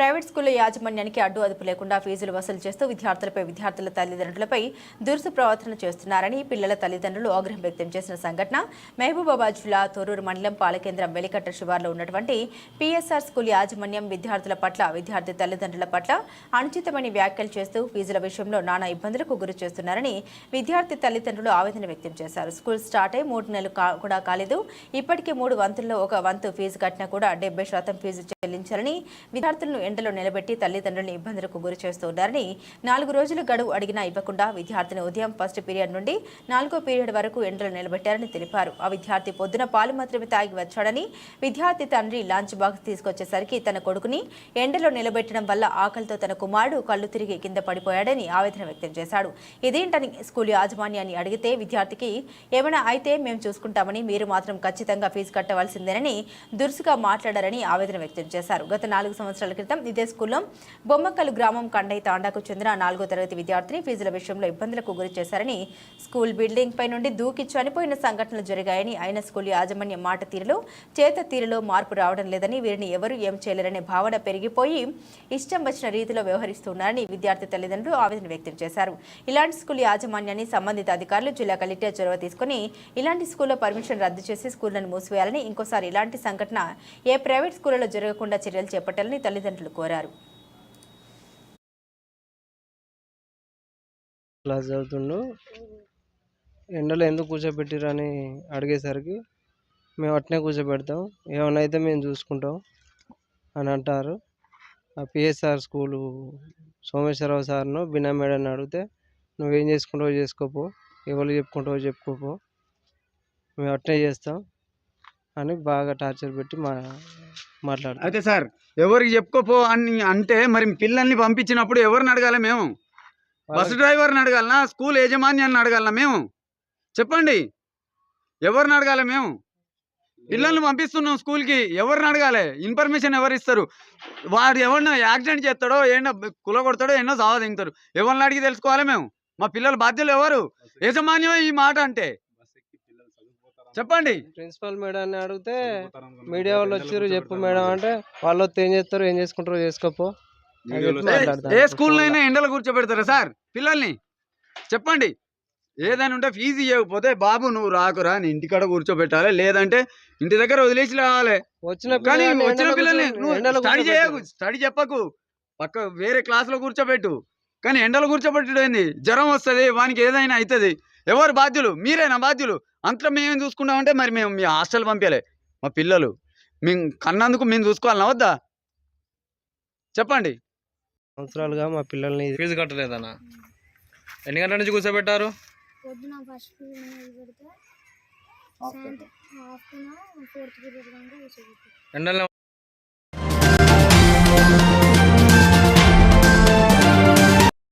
Private స్కూళ్ళ యాజమాన్యానికి అడ్డు అదుపు లేకుండా ఫీజులు వసూలు చేస్తూ విద్యార్థులపై విద్యార్థుల తల్లిదండ్రులపై దురుసు ప్రవర్తన చేస్తున్నారని పిల్లల తల్లిదండ్రులు ఆగ్రహం వ్యక్తం చేసిన సంఘటన మహబూబాబాద్ జిల్లా తొర్రూరు మండలం పాలకేంద్రం వెలికట్ట శివార్లో ఉన్నటువంటి పిఎస్ఆర్ స్కూల్ యాజమాన్యం విద్యార్థుల పట్ల విద్యార్థి తల్లిదండ్రుల పట్ల అనుచితమైన వ్యాఖ్యలు చేస్తూ ఫీజుల విషయంలో నానా ఇబ్బందులకు గురి చేస్తున్నారని విద్యార్థి తల్లిదండ్రులు ఆవేదన వ్యక్తం చేశారు. స్కూల్ స్టార్ట్ అయి మూడు నెలలు కూడా కాలేదు. ఇప్పటికే మూడు వంతుల్లో ఒక వంతు ఫీజు కట్టినా కూడా డెబ్బై శాతం ఫీజు చెల్లించాలని విద్యార్థులను ఎండలో నిలబెట్టి తల్లిదండ్రులను ఇబ్బందులకు గురి చేస్తున్నారని నాలుగు రోజులు గడువు అడిగినా ఇవ్వకుండా విద్యార్థిని ఉదయం ఫస్ట్ పీరియడ్ నుండి నాలుగో పీరియడ్ వరకు ఎండలో నిలబెట్టారని తెలిపారు. ఆ విద్యార్థి పొద్దున పాలు మాత్రమే తాగి వచ్చాడని విద్యార్థి తండ్రి లంచ్ బాక్స్ తీసుకొచ్చేసరికి తన కొడుకుని ఎండలో నిలబెట్టడం వల్ల ఆకలితో తన కుమారుడు కళ్ళు తిరిగి కింద పడిపోయాడని ఆవేదన వ్యక్తం చేశాడు. ఇదేంటని స్కూల్ యాజమాన్యాన్ని అడిగితే విద్యార్థికి ఏమైనా అయితే మేము చూసుకుంటామని మీరు మాత్రం ఖచ్చితంగా ఫీజు కట్టవలసిందేనని దురుసుగా మాట్లాడారని ఆవేదన వ్యక్తం చేశారు. గత నాలుగు సంవత్సరాల క్రితం ఇదే స్కూల్లో బొమ్మక్కలు గ్రామం కండై తాండాకు చెందిన నాలుగో తరగతి విద్యార్థిని ఫీజుల విషయంలో ఇబ్బందులకు గురి చేశారని స్కూల్ బిల్డింగ్ పై నుండి దూకి చనిపోయిన సంఘటనలు జరిగాయని ఆయన స్కూల్ యాజమాన్య మాట తీరులో చేత తీరులో మార్పు రావడం లేదని వీరిని ఎవరు ఏం చేయలేరనే భావన పెరిగిపోయి ఇష్టం వచ్చిన రీతిలో వ్యవహరిస్తున్నారని విద్యార్థి తల్లిదండ్రులు ఆవేదన వ్యక్తం చేశారు. ఇలాంటి స్కూల్ యాజమాన్యాన్ని సంబంధిత అధికారులు జిల్లా కలెక్టర్ చొరవ తీసుకుని ఇలాంటి స్కూల్లో పర్మిషన్ రద్దు చేసి స్కూళ్ళను మూసివేయాలని ఇంకోసారి ఇలాంటి సంఘటన ఏ ప్రైవేట్ స్కూళ్ళలో జరగకుండా చర్యలు చేపట్టాలని తల్లిదండ్రులు కోరారు. క్లాస్ చదువుతుండు ఎండలో ఎందుకు కూర్చోబెట్టిరని అడిగేసరికి మేము అట్నే కూర్చోబెడతాం ఏమైనా అయితే మేము చూసుకుంటాం అని అంటారు. ఆ పిఎస్ఆర్ స్కూలు సోమేశ్వరరావు సార్ను బినా మేడని అడిగితే నువ్వేం చేసుకుంటావో చేసుకోపో ఎవరు చెప్పుకుంటావో చెప్పుకోపో మేము అట్నే చేస్తాం. అని బాగా టార్చర్ పెట్టి మా మాట్లాడతాం అయితే సార్ ఎవరికి చెప్పుకోపో అని అంటే మరి పిల్లల్ని పంపించినప్పుడు ఎవరిని అడగాలి మేము? బస్సు డ్రైవర్ని అడగాలనా? స్కూల్ యజమాన్యాన్ని అడగాలనా మేము? చెప్పండి. ఎవరిని అడగాలి మేము? పిల్లల్ని పంపిస్తున్నాం స్కూల్కి ఎవరిని అడగాలి? ఇన్ఫర్మేషన్ ఎవరు ఇస్తారు? వాడు ఎవరినో యాక్సిడెంట్ చేస్తాడో ఏంటో కుల కొడతాడో ఎన్నో సావ తింటారు ఎవరిని అడిగి తెలుసుకోవాలి మేము? మా పిల్లల బాధ్యులు ఎవరు? యజమాన్యం ఈ మాట అంటే. చెప్పండి. ప్రిన్సిపల్ మేడాన్ని అడిగితే మీడియా వాళ్ళు వచ్చారు చెప్పు మేడం అంటే వాళ్ళు వస్తే ఏం చేస్తారు ఏం చేసుకుంటారో చేసుకోపో. ఏ- అయినా ఎండలో కూర్చోబెడతారా సార్? పిల్లల్ని చెప్పండి. ఏదైనా ఉంటే ఫీజు ఇవ్వకపోతే బాబు నువ్వు రాకురా నీ ఇంటికాడ కూర్చోబెట్టాలి. లేదంటే ఇంటి దగ్గర వదిలేసి రావాలి. వచ్చిన కానీ వచ్చిన పిల్లల్ని స్టడీ చేయకు. స్టడీ చెప్పకు. పక్క వేరే క్లాస్లో కూర్చోబెట్టు. కానీ ఎండలో కూర్చోబెట్టడం ఏంది? జ్వరం వస్తుంది వానికి ఏదైనా అవుతుంది ఎవరు బాధ్యులు? మీరేనా బాధ్యులు? అంతలో మేమేం చూసుకుంటామంటే మరి మేము మీ హాస్టల్ పంపించాలి మా పిల్లలు. మేము కన్నందుకు మేము చూసుకోవాలన్నా వద్దా? చెప్పండి. సంవత్సరాలుగా మా పిల్లల్ని ఫీజు కట్టలేదన్నా. ఎన్ని గంటల నుంచి కూర్చోబెట్టారు? పొద్దున ఫస్ట్ పీరియడ్ పెడితే సాయంత్రం ఆఫ్టర్నూన్ ఫోర్త్ పీరియడ్ దాకా కూర్చోబెట్టారు ఎండలో